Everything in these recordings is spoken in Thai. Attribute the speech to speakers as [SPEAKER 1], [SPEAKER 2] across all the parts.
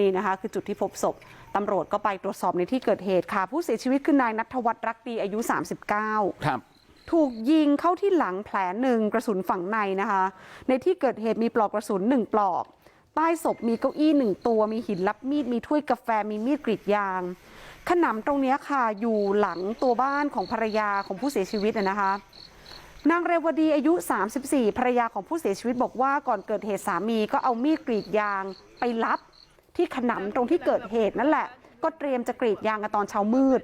[SPEAKER 1] นี่นะคะคือจุดที่พบศพตำรวจก็ไปตรวจสอบในที่เกิดเหตุค่ะผู้เสียชีวิตคือนายนัทวัฒน์รักดีอายุ39
[SPEAKER 2] ครับ
[SPEAKER 1] ถูกยิงเข้าที่หลังแผลหนึ่งกระสุนฝังในนะคะในที่เกิดเหตุมีปลอกกระสุนหนึ่งปลอกใต้ศพมีเก้าอี้หนึ่งตัวมีหินรับมีดมีถ้วยกาแฟมีมีดกรีดยางขนำตรงเนี้ยค่ะอยู่หลังตัวบ้านของภรรยาของผู้เสียชีวิตนะนะคะนางเรวดีอายุ 34ภรรยาของผู้เสียชีวิตบอกว่าก่อนเกิดเหตุสามีก็เอามีดกรีดยางไปรับ ที่ขนำตรงที่เกิดเหตุนั่นแหละก็เตรียมจะกรีดยางกันตอนเช้ามืด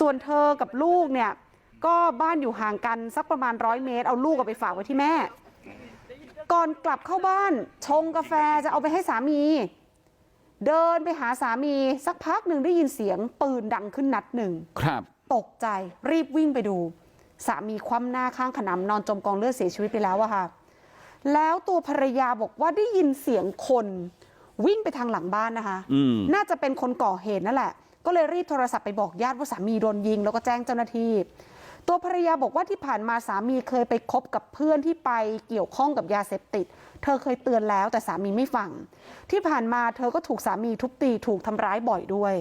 [SPEAKER 1] ส่วนเธอกับลูกเนี่ยก็บ้านอยู่ห่างกันสักประมาณร้อยเมตรเอาลูกเอาไปฝากไว้ที่แม่ ก่อนกลับเข้าบ้านชงกาแฟจะเอาไปให้สามี เดินไปหาสามีสักพักหนึ่งได้ยินเสียงปืนดังขึ้นนัดหนึ่ง
[SPEAKER 2] ครับ
[SPEAKER 1] ตกใจรีบวิ่งไปดู สามีคว่ำหน้าข้างขนำนอนจมกองเลือดเสียชีวิตไปแล้วอะค่ะ แล้วตัวภรรยาบอกว่าได้ยินเสียงคน วิ่งไปทางหลังบ้านนะคะ
[SPEAKER 2] อืม
[SPEAKER 1] น่าจะเป็นคนก่อเหตุนั่นแหละ ก็เลยรีบโทรศัพท์ไปบอกญาติว่าสามีโดนยิงแล้วก็แจ้งเจ้าหน้าที่ ตัวภรรยาบอกว่าที่ผ่านมาสามีเคยไปคบกับเพื่อนที่ไปเกี่ยวข้องกับยาเสพติด เธอเคยเตือนแล้วแต่สามีไม่ฟัง ที่ผ่านมาเธอก็ถูกสามีทุบตีถูกทำร้ายบ่อยด้วย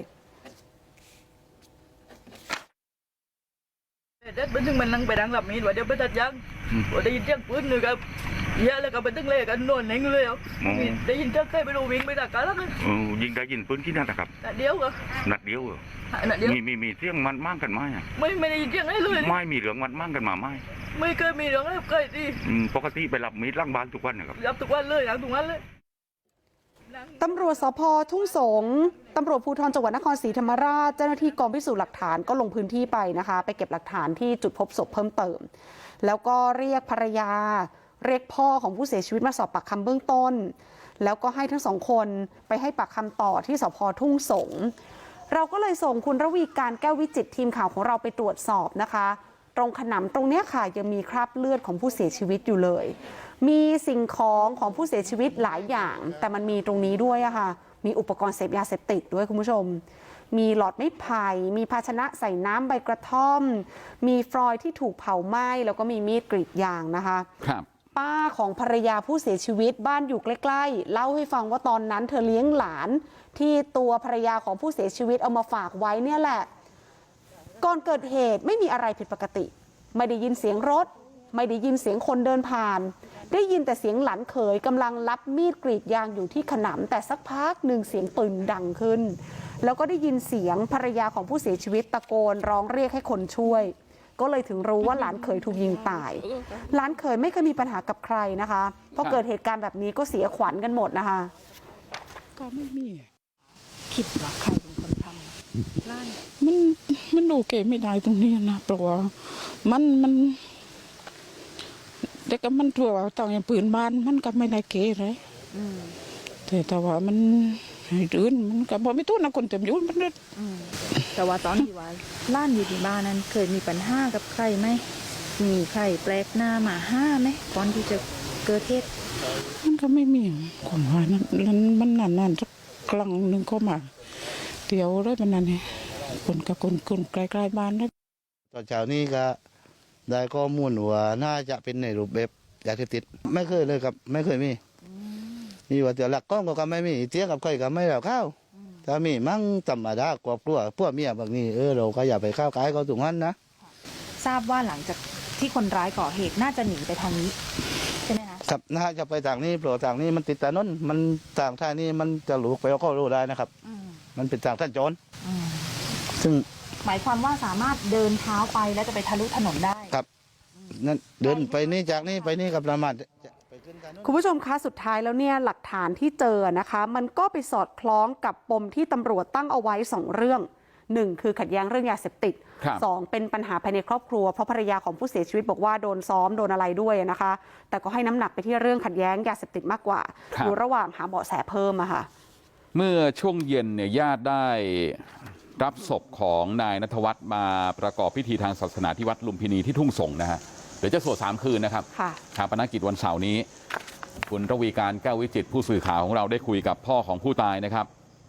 [SPEAKER 3] เด็ดไปถึงมันนั่งไปดังหลับมีดว่าเดี๋ยวไปตัดยังว่าได้ยินเสียงปืนหนึ่งครับ เยอะแล้วก็ไปตึ้งเลยกันนอนเองเลยอะ
[SPEAKER 4] อ๋อ
[SPEAKER 3] ได้ยินเสียงใครไปดูวิ่งไปตักกันแล้วกัน
[SPEAKER 4] เออยิงได้ยินปืนกี่นัดอะครับ
[SPEAKER 3] นัดเดียวก็
[SPEAKER 4] นัดเดียวเหรอ
[SPEAKER 3] นัดเดียว
[SPEAKER 4] มีมีมีเสียงมันมั่งกันไหมอะ
[SPEAKER 3] ไม่ไม่ได้ยินเสียงอะไรเลย
[SPEAKER 4] ไม่มีเหลืองมันมั่งกันมาไหม
[SPEAKER 3] ไม่เคยมีเรื่องอะไรเคยที่
[SPEAKER 4] อืมปกติไปรับมีดล้างบ้านทุกวันนะครับ
[SPEAKER 3] รับทุกวันเลยรับทุกวันเลย
[SPEAKER 1] ตำรวจสพทุ่งสงศ์ตำรวจภูธรจังหวัดนครศรีธรรมราช เจ้าหน้าที่กองพิสูจน์หลักฐานก็ลงพื้นที่ไปนะคะ ไปเก็บหลักฐานที่จุดพบศพเพิ่มเติม แล้วก็เรียกภรรยา เรียกพ่อของผู้เสียชีวิตมาสอบปากคำเบื้องต้นแล้วก็ให้ทั้งสองคนไปให้ปากคำต่อที่สพทุ่งสงศ์เราก็เลยส่งคุณระวีการแก้ววิจิตทีมข่าวของเราไปตรวจสอบนะคะ ตรงขนำตรงเนี้ยค่ะยังมีคราบเลือดของผู้เสียชีวิตอยู่เลย มีสิ่งของของผู้เสียชีวิตหลายอย่าง แต่มันมีตรงนี้ด้วยอะค่ะ มีอุปกรณ์เสพยาเสพติดด้วยคุณผู้ชม มีหลอดไม้ไผ่มีภาชนะใส่น้ำใบกระท่อม มีฟรอยที่ถูกเผาไหม้แล้วก็มีมีดกรีดยางนะคะ
[SPEAKER 2] ครับ
[SPEAKER 1] ป้าของภรรยาผู้เสียชีวิตบ้านอยู่ใกล้ๆเล่าให้ฟังว่าตอนนั้นเธอเลี้ยงหลาน ที่ตัวภรรยาของผู้เสียชีวิตเอามาฝากไว้เนี่ยแหละ ก่อนเกิดเหตุไม่มีอะไรผิดปกติ ไม่ได้ยินเสียงรถ ไม่ได้ยินเสียงคนเดินผ่าน ได้ยินแต่เสียงหลานเขยกำลังรับมีดกรีดยางอยู่ที่ขนำแต่สักพักหนึ่งเสียงปืนดังขึ้น แล้วก็ได้ยินเสียงภรรยาของผู้เสียชีวิตตะโกนร้องเรียกให้คนช่วย ก็เลยถึงรู้ว่าหลานเขยถูกยิงตายหลานเขยไม่เคยมีปัญหากับใครนะคะพอเกิดเหตุการณ์แบบนี้ก็เสียขวัญกันหมดนะคะ
[SPEAKER 5] ก็ไม่มี
[SPEAKER 6] คิดว่าใครเป็นคนทำร้าน
[SPEAKER 5] มันมันโอเคไม่ได้ตรงนี้นะเพราะว่ามันมันแต่ก็มันทั่วต่างอย่างปืนบ้านมันก็ไม่ได้เก๋เลยแต่แต่ว่ามันให้ดื้นมันก็บอกไม่ตู้นะคนเต็มอยุ่มันเลย
[SPEAKER 6] แต่ว่าตอนที่ว่าร้านอยู่ที่บ้านนั้นเคยมีปัญหากับใครไหม มีใครแปลกหน้ามาห้าไหมก่อนที่จะเกิดเหตุ
[SPEAKER 5] มันก็ไม่มีความหมายนั้นมันมันนานๆสักครั้งหนึ่งก็มาเดี๋ยวเลยมันนั่นเองคนกับคนคนใกล้ๆบ้านเลย
[SPEAKER 7] ตอนเช้านี้ก็ได้ข้อมูลว่าน่าจะเป็นในรูปแบบยาเสพติดไม่เคยเลยครับ ไม่เคยมีมีว่าเดี๋ยวหลักกล้องก็ไม่มีเตี้ยงกับใครก็ไม่แล้วข้าว ถ้ามีมั่งธรรมดากอบกลัวพวกเมียแบบนี้เออเราก็อย่าไปเข้าวกายเขาตรงนั้นนะ
[SPEAKER 8] ทราบว่าหลังจากที่คนร้ายก่อเหตุน่าจะหนีไปทางนี้ใช่ไหมคะ
[SPEAKER 7] ครับน่าจะไปทางนี้โปรทางนี้มันติดถนนมันทางท่างนี้มันจะหลุกไปก็รู้ได้นะครับมันเป็นทางท่านโจรซึ่ง
[SPEAKER 8] หมายความว่าสามารถเดินเท้าไปแล้วจะไปทะลุถนนได้
[SPEAKER 7] ครับนั่นเดินไปนี่จากนี่ไปนี่กับประมาท จะไปขึ้นถนน
[SPEAKER 1] คุณผู้ชมคะสุดท้ายแล้วเนี่ยหลักฐานที่เจอนะคะมันก็ไปสอดคล้องกับปมที่ตำรวจตั้งเอาไว้สองเรื่องหนึ่งคือขัดแย้งเรื่องยาเสพติด
[SPEAKER 2] ครับ
[SPEAKER 1] สองเป็นปัญหาภายในครอบครัวเพราะภรรยาของผู้เสียชีวิตบอกว่าโดนซ้อมโดนอะไรด้วยนะคะ แต่ก็ให้น้ำหนักไปที่เรื่องขัดแย้งยาเสพติดมากกว่า
[SPEAKER 2] ครับ
[SPEAKER 1] อยู่ระหว่างหาเบาะแสเพิ่มอะค่ะ
[SPEAKER 2] เมื่อช่วงเย็นเนี่ยญาติได้รับศพของนายนัทวัฒน์มาประกอบพิธีทางศาสนาที่วัดลุมพินีที่ทุ่งสงนะฮะเดี๋ยวจะสวดสามคืนนะครับ
[SPEAKER 1] ค่ะ
[SPEAKER 2] ชาปนกิจวันเสาร์นี้คุณระวีการแก้ววิจิตรผู้สื่อข่าวของเราได้คุยกับพ่อของผู้ตายนะครับ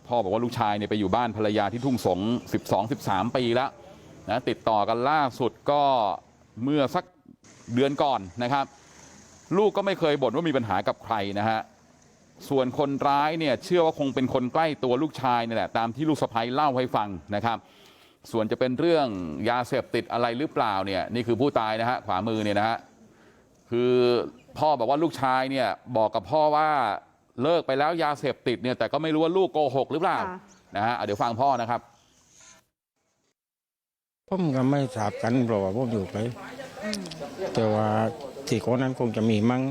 [SPEAKER 2] พ่อบอกว่าลูกชายเนี่ยไปอยู่บ้านภรรยาที่ทุ่งสง12 13 ปีแล้วนะติดต่อกันล่าสุดก็เมื่อสักเดือนก่อนนะครับ ลูกก็ไม่เคยบ่นว่ามีปัญหากับใครนะฮะส่วนคนร้ายเนี่ยเชื่อว่าคงเป็นคนใกล้ตัวลูกชายนี่แหละตามที่ลูกสะใภ้เล่าให้ฟังนะครับ ส่วนจะเป็นเรื่องยาเสพติดอะไรหรือเปล่าเนี่ยนี่คือผู้ตายนะฮะขวามือเนี่ยนะฮะคือพ่อบอกว่าลูกชายเนี่ยบอกกับพ่อว่าเลิกไปแล้วยาเสพติดเนี่ยแต่ก็ไม่รู้ว่าลูกโกหกหรือเปล่า
[SPEAKER 1] ค่ะ
[SPEAKER 2] นะฮะอะเดี๋ยวฟังพ่อนะครับ
[SPEAKER 9] ผมก็ไม่ทราบกันเพราะว่าผมอยู่ไป แต่ว่าที่คนนั้นคงจะมีมั้ง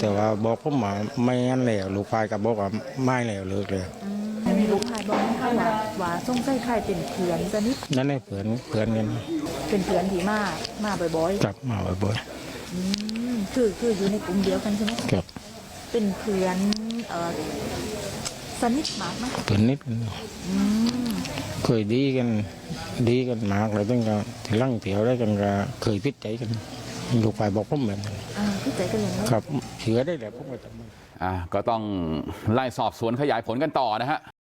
[SPEAKER 9] แต่ว่าบอกผมว่าไม่งั้นแล้วลูกชายก็บอกว่าไม่แล้วเลิกเลย
[SPEAKER 6] ว่าว่าสงสัยใครเป็นเพื่อนสนิท
[SPEAKER 9] นั่นแหละเพื่อนเพื่อนกัน
[SPEAKER 6] เป็นเพื่อนที่มามาบ่อย
[SPEAKER 9] กลับมาบ่อย
[SPEAKER 6] ๆอืมคือคืออยู่ในกลุ่มเดียวกันใช่ไหม
[SPEAKER 9] ๆกับ
[SPEAKER 6] เป็นเพื่อนเอ่อสนิทมากไหม
[SPEAKER 9] เพื่อนนิดนึง
[SPEAKER 6] อืม
[SPEAKER 9] เคยดีกัน ดีกันมากเลยตั้งแต่ที่ลั่งเถียวได้กันก็เคยพิจใจกันลูกชายบอกผมแบบนั้น
[SPEAKER 6] อ่าพี่ใจกันเลยนะครับ
[SPEAKER 9] เชื่อได้แหละผมก็จำไม่
[SPEAKER 2] อะก็ต้องไล่สอบสวนขยายผลกันต่อนะฮะ